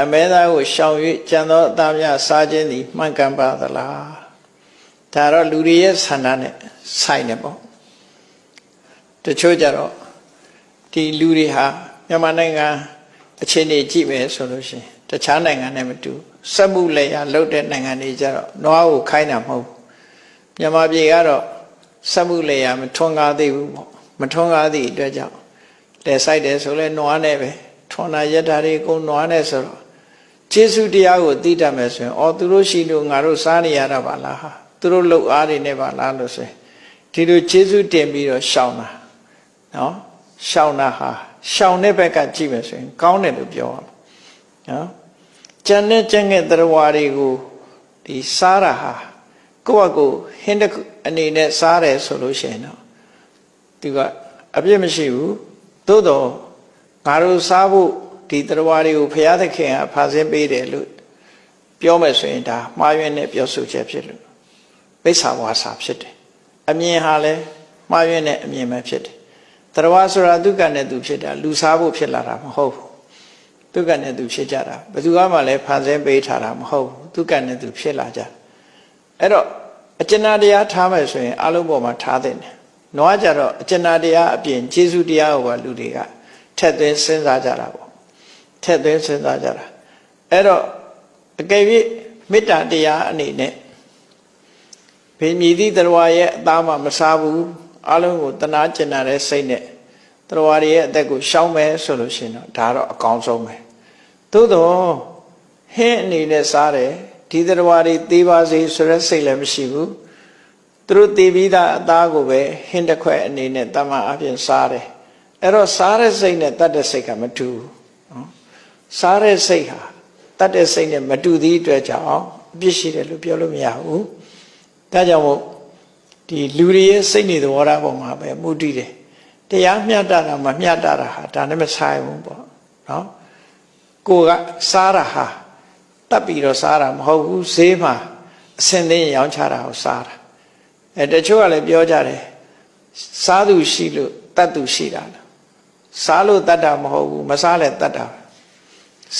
အမဲသားကိုရှောင်၍ကြံသောအသားများစားခြင်းသည်မှန်ကန်ပါသလားဒါတော့လူတွေရဲ့ဆန္ဒနဲ့ဆိုင်နေပေါ့တချို့ကြတော့ဒီလူတွေဟာမြန်မာနိုင်ငံအခြေအနေကြည့်မယ်ဆိုလို့ရှိရင်တခြားနိုင်ငံနဲ့မတူစက်မှုလက်ရလုတ်တဲ့နိုင်ငံတွေကြတော့နွားကိုခိုင်းတာမဟုတ်ဘူးမြန်မာပြည်ကတော့စက်မှုလက်ရမထွန်းကားသေးဘူးပေါ့မထွန်းကားသည့်အတွက်ကြောင့်လက်ဆိုင်တယ်ဆိုလဲနွားနဲ့ပဲထွန်းတာရက်တာတွေအကုန်နွားနဲ့ဆိုတော့ ကျေးဇူးတရားကိုသိတတ်မယ်ဆိုရင်အော်သူတို့ရှိလို့ငါတို့စားနေရတာပါလားဟာသူတို့လှုပ်အားတွေနဲ့ပါလားလို့ဆိုရင်ဒီလိုကျေးဇူးတင်ပြီးတော့ရှောင်တာနော်ရှောင်တာဟာရှောင်တဲ့ဘက်ကကြည့်မယ်ဆိုရင်ကောင်းတယ်လို့ပြောရမှာနော်ကျန်တဲ့ကျန်တဲ့တရားဝါတွေကိုဒီစားတာဟာကိုယ့်အကိုဟင်းတစ်ခုအနေနဲ့စားတယ်ဆိုလို့ရှိရင်တော့သူကအပြစ်မရှိဘူးသို့တော့ငါတို့စားဖို့ ဒီတရားဝါတွေကိုဘုရားသခင်ကဖာဆင်းပေးတယ်လို့ပြောမယ်ဆိုရင်ဒါမှားယွင်းတဲ့ပြောဆိုချက်ဖြစ်လို့ပိဿာဝါစာဖြစ်တယ်အမြင်ဟာလည်းမှားယွင်းတဲ့အမြင်ပဲဖြစ်တယ်တရားဝါဆိုတာဒုက္ခနဲ့သူဖြစ်တာလူစားဖို့ဖြစ်လာတာမဟုတ်ဘူးဒုက္ခနဲ့သူဖြစ်ကြတာဘယ်သူမှလည်းဖန်ဆင်းပေးထားတာမဟုတ်ဘူးဒုက္ခနဲ့သူဖြစ်လာကြအဲ့တော့အကျဉ်းတရားထားမယ်ဆိုရင်အလုံးပေါ်မှာထားတဲ့တယ်။နွားကြတော့အကျဉ်းတရားအပြင်ကျေးဇူးတရားကိုလူတွေကထက်သွင်းစဉ်းစားကြတာပေါ့။ ထက်သွင်းစဉ်းစားကြတာ။အဲ့တော့အကယ်၍မေတ္တာတရားအနေနဲ့ဘေမြည်သည့်တရားရဲ့အသားမှမစားဘူးအလုံးကိုတနာကျင်နာတဲ့စိတ်နဲ့တရားရဲ့အသက်ကိုရှောင်မယ်ဆိုလို့ရှိရင်တော့ဒါတော့အကောင်းဆုံးပဲ။သို့တော့ဟင်းအနေနဲ့စားတယ်ဒီတရားတွေသေးပါစေဆိုတဲ့စိတ်လည်းမရှိဘူးသူတို့သေးပြီးသားအသားကိုပဲဟင်းတစ်ခွက်အနေနဲ့တမန်အပြင်စားတယ်အဲ့တော့စားတဲ့စိတ်နဲ့တတ်တဲ့စိတ်ကမတူဘူးနော် စားတဲ့စိတ်ဟာတတ်တဲ့စိတ်နဲ့မတူသည့်အတွက်ကြောင့်အပြစ်ရှိတယ်လို့ပြောလို့မရဘူးဒါကြောင့်မို့ဒီလူတွေရဲ့စိတ်နေသဘောထားပုံမှာပဲမူတည်တယ်တရားမျှတတာမမျှတတာဟာဒါနဲ့မဆိုင်ဘူးပေါ့နော်ကိုကစားတာဟာတတ်ပြီးတော့စားတာမဟုတ်ဘူးဈေးမှာအစင်သိရင်ရောင်းချတာကိုစားတာအဲတချို့ကလည်းပြောကြတယ်စားသူရှိလို့တတ်သူရှိတာလားစားလို့တတ်တာမဟုတ်ဘူးမစားလည်းတတ်တာ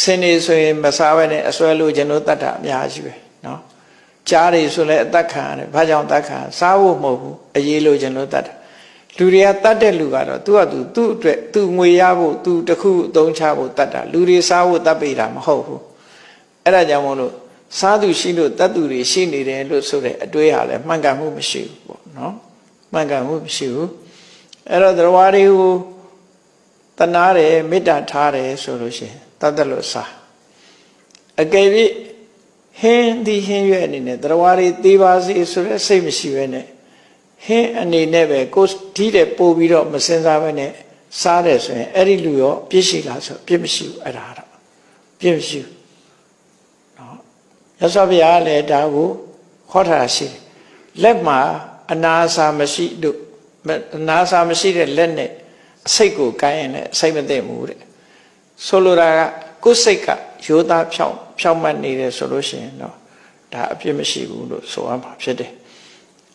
စင်နေဆိုရင်မစားဘဲနဲ့အစွဲလို့ကျွန်တော်တတ်တာအများကြီးပဲနော်ကြားတွေဆိုလည်းအသက်ခံရတယ်ဘာကြောင့်တတ်ခံစားဖို့မဟုတ်ဘူးအရေးလို့ကျွန်တော်တတ်တာလူတွေကတတ်တဲ့လူကတော့သူကသူသူ့အတွက်သူငွေရဖို့သူတခုအသုံးချဖို့တတ်တာလူတွေစားဖို့တတ်ပေတာမဟုတ်ဘူးအဲ့ဒါကြောင့်မို့လို့စားသူရှိလို့တတ်သူတွေရှိနေတယ်လို့ဆိုတဲ့အတွေးဟာလည်းမှန်ကန်မှုမရှိဘူးပေါ့နော်မှန်ကန်မှုမရှိဘူးအဲ့တော့သရဝါတွေကိုတနာတယ်မေတ္တာထားတယ်ဆိုလို့ရှိရင် တတ်တယ်လို့စားအကယ်၍ဟင်းဒီဟင်းရွက်အနေနဲ့တရားတွေသေးပါစေဆိုတဲ့စိတ်မရှိဘဲနဲ့ဟင်းအနေနဲ့ပဲကိုဒီတဲ့ပို့ပြီးတော့မစင်စားဘဲနဲ့စားတယ်ဆိုရင်အဲ့ဒီလူရောပြစ်ရှိလားဆိုပြစ်မရှိဘူးအဲ့ဒါတော့ပြစ်မရှိဘူးရသော်ဘုရားလည်းဒါကိုခေါ်ထားရှိတယ်လက်မှာအနာစာမရှိတို့အနာစာမရှိတဲ့လက်နဲ့အစိတ်ကိုကိုင်းရင်လည်းအစိတ်မသိဘူးတဲ့ ဆိုလိုတာကကိုယ်စိတ်ကရိုးသားဖြောင်းဖြောင်းမှတ်နေတယ်ဆိုလို့ရှိရင်တော့ဒါအပြစ်မရှိဘူးလို့ဆိုရမှာဖြစ်တယ်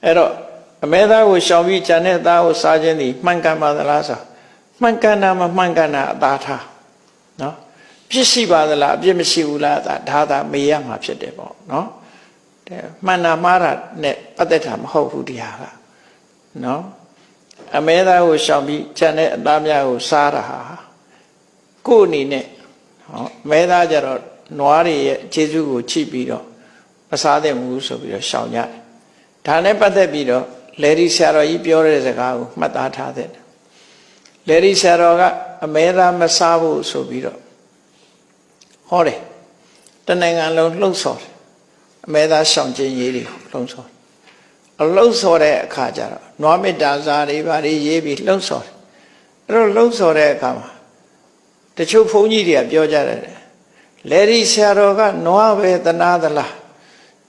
အဲ့တော့အမဲသားကိုရှောင်ပြီးဂျန်တဲ့သားကိုစားခြင်းသည်မှန်ကန်ပါသလားဆိုမှန်ကန်တာမမှန်ကန်တာအသာထားနော်ပြစ်ရှိပါသလားအပြစ်မရှိဘူးလားဒါဒါသာမေးရမှာဖြစ်တယ်ပေါ့နော်တဲ့မှန်တာမှားတာနဲ့ပတ်သက်တာမဟုတ်ဘူးဒီဟာကနော်အမဲသားကိုရှောင်ပြီးခြံတဲ့အသားများကိုစားတာဟာ ကို့အနေနဲ့ဟောမဲသားကြတော့နွားတွေရဲ့ခြေစုကိုချိပြီးတော့မစားသင့်ဘူးဆိုပြီးတော့ရှောင်ကြတယ်ဒါနဲ့ပတ်သက်ပြီးတော့လေဒီဆရာတော်ကြီးပြောတဲ့စကားကိုမှတ်သားထားတဲ့လေဒီဆရာတော်ကအမဲသားမစားဘူးဆိုပြီးတော့ဟောတယ်တနိုင်ငံလုံးလှုပ်ဆော်တယ်အမဲသားရှောင်ကျင်ရေးတွေလှုပ်ဆော်အလှုပ်ဆော်တဲ့အခါကျတော့နွားမေတ္တာစာတွေဘာတွေရေးပြီးလှုပ်ဆော်တယ်အဲ့တော့လှုပ်ဆော်တဲ့အခါမှာ တချို့ဘုန်းကြီးတွေကပြောကြတယ်လေဒီဆရာတော်ကနွားပဲသနာသလား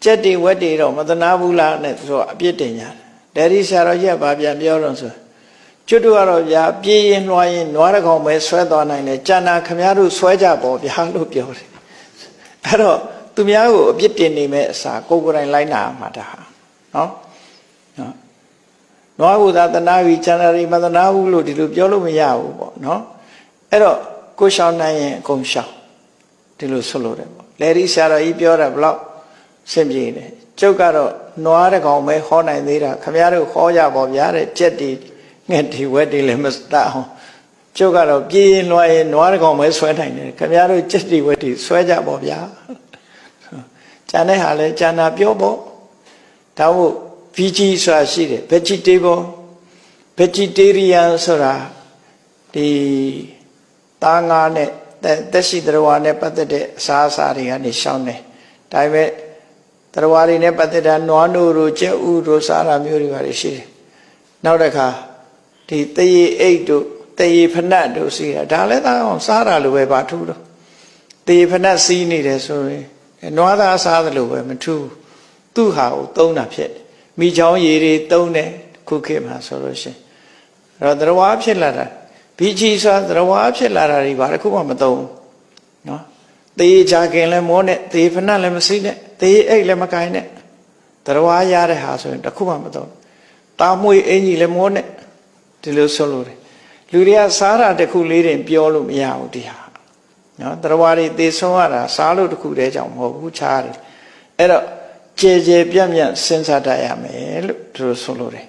ကြက်တွေဝက်တွေတော့မသနာဘူးလားနဲ့ဆိုအပြစ်တင်ကြတယ်လေဒီဆရာတော်ကြီးကဘာပြန်ပြောလို့ဆိုကျွတ်တို့ကတော့ဗျာပြေးရင်လွှားရင်နွားတကောင်ပဲဆွဲသွားနိုင်တယ်ကြံနာခမည်းတော်ဆွဲကြပေါ့ဗျာလို့ပြောတယ်အဲ့တော့သူများကိုအပြစ်တင်နေမဲ့အစားကိုယ်ကိုယ်တိုင်လိုက်နာမှာဒါဟာနော်နော်နွားကိုသာတနာပြီးကြံနာရီမတနာဘူးလို့ဒီလိုပြောလို့မရဘူးပေါ့နော်အဲ့တော့ ကိုရှောင်းနိုင်ရင်အကုန်ရှောင်းဒီလိုဆွလို့တယ်ပေါ့လေဒီဆရာတော်ကြီးပြောတာဘလောက်စင်ပြေတယ်ကျုပ်ကတော့နွားတစ်ကောင်ပဲဟောနိုင်သေးတာခမရတို့ဟောကြပါဗျာတဲ့ကြက်တီငှက်တီဝက်တီလည်းမတတ်အောင်ကျုပ်ကတော့ပြေးရင်လွှားရင်နွားတစ်ကောင်ပဲဆွဲနိုင်တယ်ခမရတို့ကြက်တီဝက်တီဆွဲကြပါဗျာကျန်တဲ့ဟာလဲကျန်တာပြောပေါ့ဒါမို့ VG ဆိုတာရှိတယ် vegetable vegetarian ဆိုတာဒီ သားငါးနဲ့သက်သက်ရှိသရဝါနဲ့ပတ်သက်တဲ့အစားအစာတွေကနေရှောင်းတယ်ဒါပေမဲ့သရဝါတွေနဲ့ပတ်သက်တာနွားနို့တို့ကြက်ဥတို့စားတာမျိုးတွေပါရှိတယ်နောက်တစ်ခါဒီတရေအိတ်တို့တရေဖနတ်တို့စီတာဒါလည်းသားအောင်စားတာလိုပဲပါထူးတော့တရေဖနတ်စီးနေတယ်ဆိုရင်နွားသားစားသလိုပဲမထူးသူ့ဟာကိုသုံးတာဖြစ်တယ်မိချောင်းရည်တွေသုံးတယ်ခုခေတ်မှာဆိုလို့ရှိရင်အဲ့တော့သရဝါဖြစ်လာတာ ဘီကြီးဆိုတာသရဝါဖြစ်လာတာတွေဘာတစ်ခုမှမသုံးဘူးနော်သေချာခင်လည်းမောနဲ့သေဖနတ်လည်းမစိနဲ့သေအိတ်လည်းမကိုင်းနဲ့သရဝါရတဲ့ဟာဆိုရင်တစ်ခုမှမသုံးတာမွေအင်ကြီးလည်းမောနဲ့ဒီလိုဆိုလို့တယ်လူတွေကစားတာတစ်ခုလေးတင်ပြောလို့မရဘူးဒီဟာနော်သရဝါတွေသေဆုံးရတာစားလို့တစ်ခုတည်းကြောင့်မဟုတ်ဘူးခြားတယ်အဲ့တော့ကြဲကြဲပြန့်ပြန့်စဉ်းစားတတ်ရမယ်လို့သူတို့ဆိုလို့တယ်